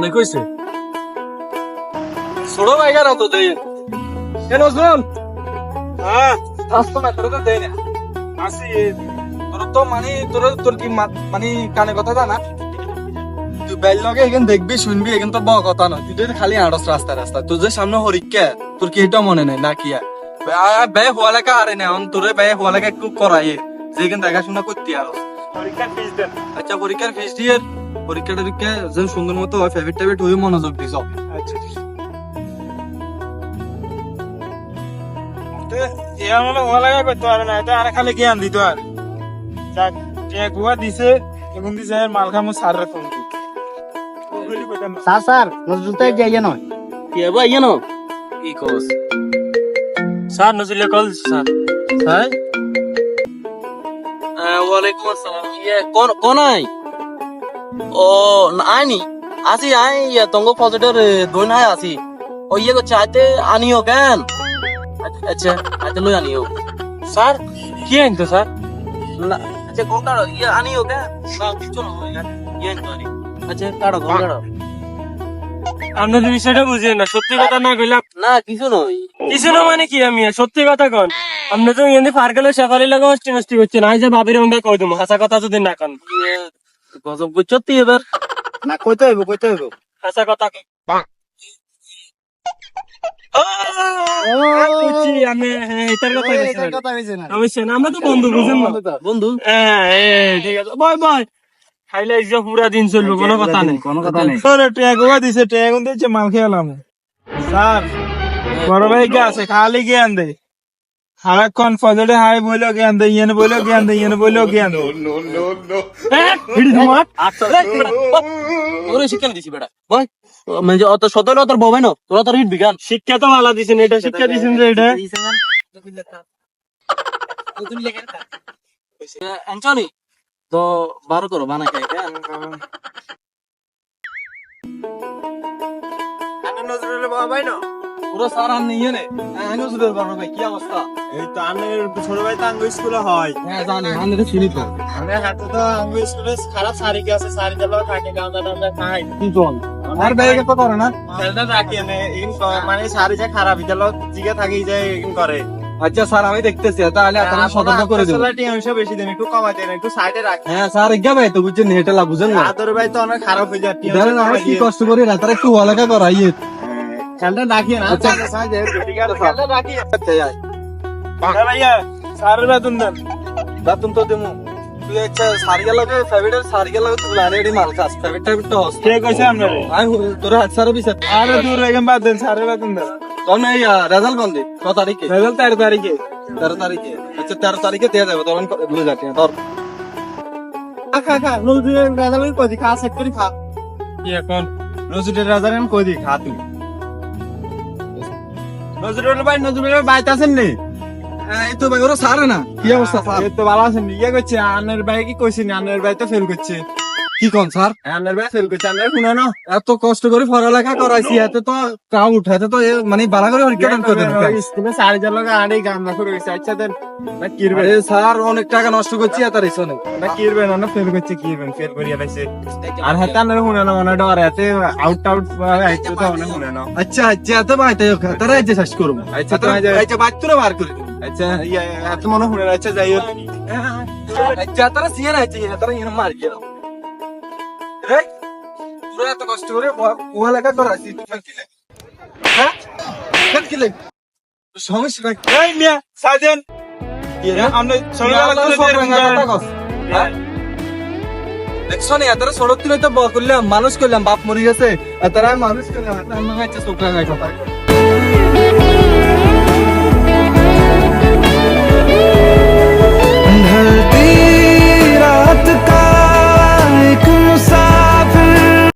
অনেক হয়েছে। ছোট বাইকার অত দেই কেন শুন হ্যাঁ। আসতো না তোর তো দেই না। আসি। তোর তো মানে তোর তোর কি মানে কানে কথা জানা? তুই বেল লগে এখান দেখবি শুনবি এখান তো বড় কথা না তুই তো খালি আড়স রাস্তা রাস্তা তোর যে সামনে হরিকা তোর কি এটা মনে নাই না কি? বে- হওয়া লেখা আরে না তোরে বে হওয়া লেখা একটু করাই যে এখান দেখাশোনা করতে আরও পরীক্ষার ফিস দেন আচ্ছা পরীক্ষার ফিস দিয়ে। পরীক্ষা টরীক্ষা যেন সুন্দর মতো হয় ফেভারিট টেভিট হয়ে মনোযোগ দিস আচ্ছা মানে খালি জ্ঞান দিত আর। যাক গুয়া দিছে এখন দিছে মাল খামো সারের ফোন স্যার স্যার নজরুলটা যাইয়া নয়। কে বা ইয়ে কি cos? Sir Nazrul call sir? হ্যাঁ ওয়ালাইকুম আসসালাম। ইয়ে কোন কোন আই? ও আইনি। আসি আই ইয়ে তঙ্গ পজিটিভ দই নাই আসি। ও ইয়ে করছে আইতে আনিও কেন? আচ্ছা আইতে লই আনিও। স্যার কি আনতো স্যার? না আচ্ছা কোন ইয়ে আনিও কেন? না কিছু না ইয়ে আনতো আনি। আচ্ছা কাড়ো কোন কাড়ো আপনাদের বিষয়টা বুঝেন না সত্যি কথা না কইলাম না কিছু নয় কিছু না মানে কি আমি সত্যি কথা কন। আপনি তো এমনি পার্কেলে সকালে লাগে হস্টি নষ্টি করছেন আই যে ভাবির আমরা কই দেবো হাসা কথা যদি না কন। ইয়ে গজব করছ তুই এবার? না কইতে হইব কইতে হইব। হাসা কথা কইছি। আমরা তো বন্ধু বুঝেন না। বন্ধু হ্যাঁ ঠিক আছে। খাইলে যে পুরা দিন চলবে কোনো কথা নেই। কোনো কথা নেই। দিছে ট্যাগ মাল খেলাম স্যার। বড় ভাই কে আছে? খালি জ্ঞান দে সারাক্ষণ ফজলে হাই বইলো জ্ঞান দে ইয়েন বইলো জ্ঞান দে ইয়েন বইলো জ্ঞান। দে ওরে শিক্ষা দিছি বেটা। বই মানে অত সদল অত ববাই না? তোরা তোর হিট বিজ্ঞান। শিক্ষা তো ভালো দিছেন এটা শিক্ষা দিছেন যে এটা। অ্যান্টনি তো বার করো বানা খাই নজরুল বাবাই না? পুরো সার নিয়ে নে। আইনো সুদের বারো ভাই কি অবস্থা? এই তো ছোট ভাই তো আঙ্গু স্কুলে হয়। হ্যাঁ জানি আন রে চিনি তো। আমি হাতে তো আঙ্গু স্কুলে খারাপ সারি আছে সারি থাকে গাঁদা টান্দা খাই কি চল আর ব্যাগে কত করে না? রাখি এনে ইন মানে সারি যে খারাপ দিলো জিগে থাকি যে ইন করে। আচ্ছা স্যার আমি দেখতেছি তাহলে আপনারা সতর্ক করে দেবো। বেশি দেন একটু কমাই দেন একটু সাইডে রাখি হ্যাঁ স্যার এগিয়ে ভাই তো বুঝছেন এটা লাভ বুঝেন না। আদর ভাই তো অনেক খারাপ হয়ে যায় কি কষ্ট করি রাতার একটু হলাকা করাই। খেলটা রাখি না। আচ্ছা। খেলটা রাখি আচ্ছা যাই। ভাইয়া সারের বেতন দেন। বাতুন তো দেমু। তুই আচ্ছা সারি গেল ফেভারিট সারি গেল তুই লারে এডি মাল খাস। ফেভারিট টাইপ তো হস। কে কইছে আপনারে? আই তোর হাত সারা বিছে আরে দূর এখান বাদ দেন সারের বেতন দেন। তখন এই রেজাল্ট কোন দিন কত তারিখে। রেজাল্ট তেরো তারিখে। তেরো তারিখে। আচ্ছা তেরো তারিখে দিয়ে যাবে তখন বুঝে যাচ্ছে তোর খা খা নজরুলের রেজাল্ট কই দি? খা সেট করে খা। কি এখন? নজরুলের রেজাল্ট কই দি? খা তুই। নজরুল ভাই নজরুল ভাই বাইতে আছেন নি এই তো ভাই ওরা সারে না। কি অবস্থা স্যার? এই তো ভালো আছেন ইয়ে করছে আনের ভাই কি কইছি নি? আনের ভাই তো ফেল করছে। কি কোন স্যার? আনের ভাই ফেল করছে আনের শুনো না? এত কষ্ট করে পড়ালেখা করাইছি এতে তো কাউট হাতে তো এ মানে বালা করে পরীক্ষা দান করে দিতে স্কুলে সাড়ে চার লোক আড়ে গান না করে গেছে আচ্ছা দেন। না কিরবে এ স্যার অনেক টাকা নষ্ট করছি এত রিসনে না কিরবে না ফেল করছে কিরবেন ফেল করিয়া লাইছে। আর হাতে আনের শুনে না মনে ডর হাতে আউট আউট আইতে তো অনেক শুনে না। আচ্ছা আচ্ছা এত বাইতে তারা যে শেষ করব আচ্ছা, তো এই যে- আচ্ছা বার করে আচ্ছা ইয়া এত মনে শুনে আচ্ছা যাই হোক। আচ্ছা তারা সিয়ে না আচ্ছা তারা ইয়ে মার গেল। এই তোরা এত কষ্ট করে পড়ালেখা করাইছি তুই ফেল কিলে হ্যাঁ? ফেল কিলে সমস্যা নাই। এই মিয়া সাজেন আমরা দেখছ না এত সড়ক তুলে তো করলাম মানুষ করলাম বাপ মরে গেছে। তারা মানুষ করলাম ছোকরা